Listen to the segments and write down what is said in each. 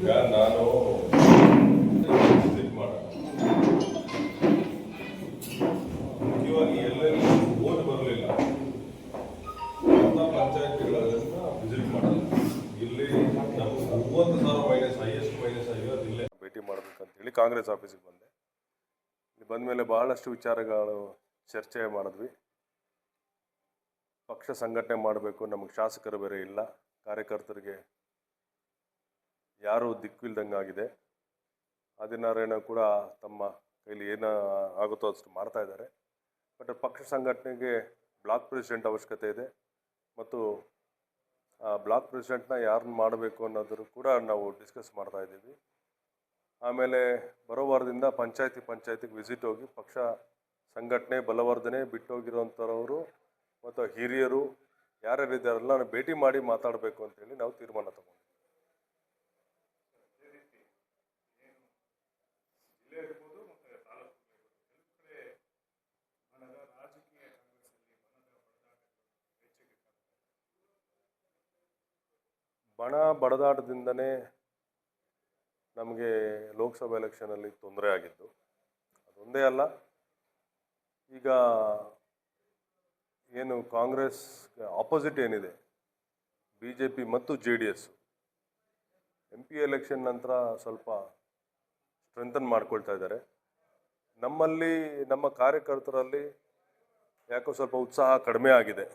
ಈಗ ನಾನು ವಿಸಿಟ್ ಮಾಡೋಣ. ಮುಖ್ಯವಾಗಿ ಎಲ್ಲೆಲ್ಲಿ ಓಟ್ ಬರಲಿಲ್ಲ. ಎಲ್ಲ ಪಂಚಾಯತ್ಗಳನ್ನ ವಿಸಿಟ್ ಮಾಡಲ್ಲ. ಇಲ್ಲಿ ನಮ್ಗೆ ಮೂವತ್ತು ಸಾವಿರ ಮೈನಸ್ ಹೈಯೆಸ್ಟ್ ಮೈನಸ್ ಆಗಿರೋದು ಇಲ್ಲೇ. ಭೇಟಿ ಮಾಡ್ಬೇಕಂತ ಹೇಳಿ ಕಾಂಗ್ರೆಸ್ ಆಫೀಸಿಗೆ ಬಂದೆ. ಇಲ್ಲಿ ಬಂದಮೇಲೆ ಬಹಳಷ್ಟು ವಿಚಾರಗಳು ಚರ್ಚೆ ಮಾಡಿದ್ವಿ. ಪಕ್ಷ ಸಂಘಟನೆ ಮಾಡಬೇಕು, ನಮಗೆ ಶಾಸಕರು ಬೇರೆ ಇಲ್ಲ. ಕಾರ್ಯಕರ್ತರಿಗೆ ಯಾರು ದಿಕ್ಕಿಲ್ದಂಗಾಗಿದೆ ಆದಿನಾರಾಯಣ ಕೂಡ ತಮ್ಮ ಕೈಲಿ ಏನ ಆಗುತ್ತೋ ಅಷ್ಟು ಮಾಡ್ತಾ ಇದ್ದಾರೆ. ಬಟ್ ಪಕ್ಷ ಸಂಘಟನೆಗೆ ಬ್ಲಾಕ್ ಪ್ರೆಸಿಡೆಂಟ್ ಅವಶ್ಯಕತೆ ಇದೆ. ಮತ್ತು ಆ ಬ್ಲಾಕ್ ಪ್ರೆಸಿಡೆಂಟ್ನ ಯಾರನ್ನ ಮಾಡಬೇಕು ಅನ್ನೋದ್ರ ಕೂಡ ನಾವು ಡಿಸ್ಕಸ್ ಮಾಡ್ತಾ ಇದ್ದೀವಿ. ಆಮೇಲೆ ಬರೋ ವಾರದಿಂದ ಪಂಚಾಯತಿ ಪಂಚಾಯತಿಗೆ ವಿಸಿಟ್ ಹೋಗಿ ಪಕ್ಷ ಸಂಘಟನೆ ಬಲವರ್ಧನೆ ಬಿಟ್ಟೋಗಿರೋಂಥವ್ರವರು ಮತ್ತು ಹಿರಿಯರು ಯಾರ್ಯಾರಿದ್ದಾರಲ್ಲ ಭೇಟಿ ಮಾಡಿ ಮಾತಾಡಬೇಕು ಅಂತೇಳಿ ನಾವು ತೀರ್ಮಾನ ತಗೊಂಡಿದ್ದೀವಿ. ಬಣ ಬಡದಾಟದಿಂದನೇ ನಮಗೆ ಲೋಕಸಭೆ ಎಲೆಕ್ಷನಲ್ಲಿ ತೊಂದರೆ ಆಗಿದ್ದು. ಅದೊಂದೇ ಅಲ್ಲ, ಈಗ ಏನು ಕಾಂಗ್ರೆಸ್ ಆಪೋಸಿಟ್ ಏನಿದೆ ಬಿ ಜೆ ಪಿ ಮತ್ತು J D S. M P election ನಂತರ ಸ್ವಲ್ಪ ಸ್ಟ್ರೆಂಥನ್ ಮಾಡ್ಕೊಳ್ತಾ ಇದ್ದಾರೆ. ನಮ್ಮಲ್ಲಿ, ನಮ್ಮ ಕಾರ್ಯಕರ್ತರಲ್ಲಿ ಯಾಕೋ ಸ್ವಲ್ಪ ಉತ್ಸಾಹ ಕಡಿಮೆ ಆಗಿದೆ.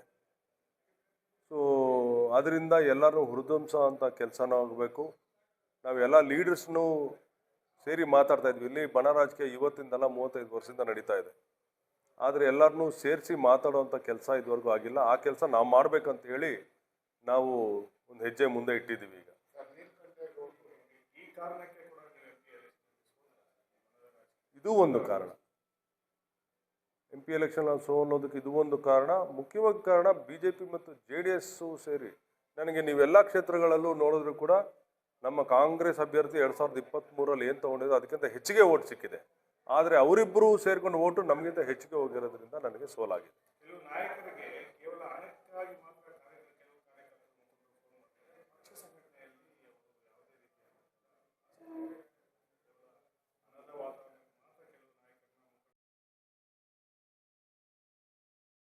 ಅದರಿಂದ ಎಲ್ಲರೂ ಹುರಿದುಂಸ ಅಂತ ಕೆಲಸನೂ ಆಗಬೇಕು. ನಾವೆಲ್ಲ ಲೀಡರ್ಸ್ನು ಸೇರಿ ಮಾತಾಡ್ತಾ ಇದ್ವಿ. ಇಲ್ಲಿ ಬಣ ರಾಜಕೀಯ ಇವತ್ತಿಂದಲ್ಲ ಮೂವತ್ತೈದು ವರ್ಷದಿಂದ ನಡೀತಾ ಇದೆ. ಆದರೆ ಎಲ್ಲರನ್ನೂ ಸೇರಿಸಿ ಮಾತಾಡುವಂಥ ಕೆಲಸ ಇದುವರೆಗೂ ಆಗಿಲ್ಲ. ಆ ಕೆಲಸ ನಾವು ಮಾಡಬೇಕಂತ ಹೇಳಿ ನಾವು ಒಂದು ಹೆಜ್ಜೆ ಮುಂದೆ ಇಟ್ಟಿದ್ದೀವಿ ಈಗ. ಇದು ಒಂದು ಕಾರಣ. ಎಂ ಪಿ ಎಲೆಕ್ಷನ್ ಅನ್ನೋದಕ್ಕೆ ಇದು ಒಂದು ಕಾರಣ. ಮುಖ್ಯವಾಗಿ ಕಾರಣ ಬಿ ಜೆ ಪಿ ಮತ್ತು ಜೆ ಡಿ ಎಸ್ಸು ಸೇರಿ. ನನಗೆ ನೀವೆಲ್ಲ ಕ್ಷೇತ್ರಗಳಲ್ಲೂ ನೋಡಿದ್ರು ಕೂಡ ನಮ್ಮ ಕಾಂಗ್ರೆಸ್ ಅಭ್ಯರ್ಥಿ ಎರಡು ಸಾವಿರದ ಇಪ್ಪತ್ತ್ಮೂರಲ್ಲಿ ಏನು ತೊಗೊಂಡಿದ್ರು ಅದಕ್ಕಿಂತ ಹೆಚ್ಚಿಗೆ ಓಟ್ ಸಿಕ್ಕಿದೆ. ಆದರೆ ಅವರಿಬ್ಬರು ಸೇರ್ಕೊಂಡು ಓಟು ನಮಗಿಂತ ಹೆಚ್ಚಿಗೆ ಹೋಗಿರೋದ್ರಿಂದ ನನಗೆ ಸೋಲಾಗಿದೆ.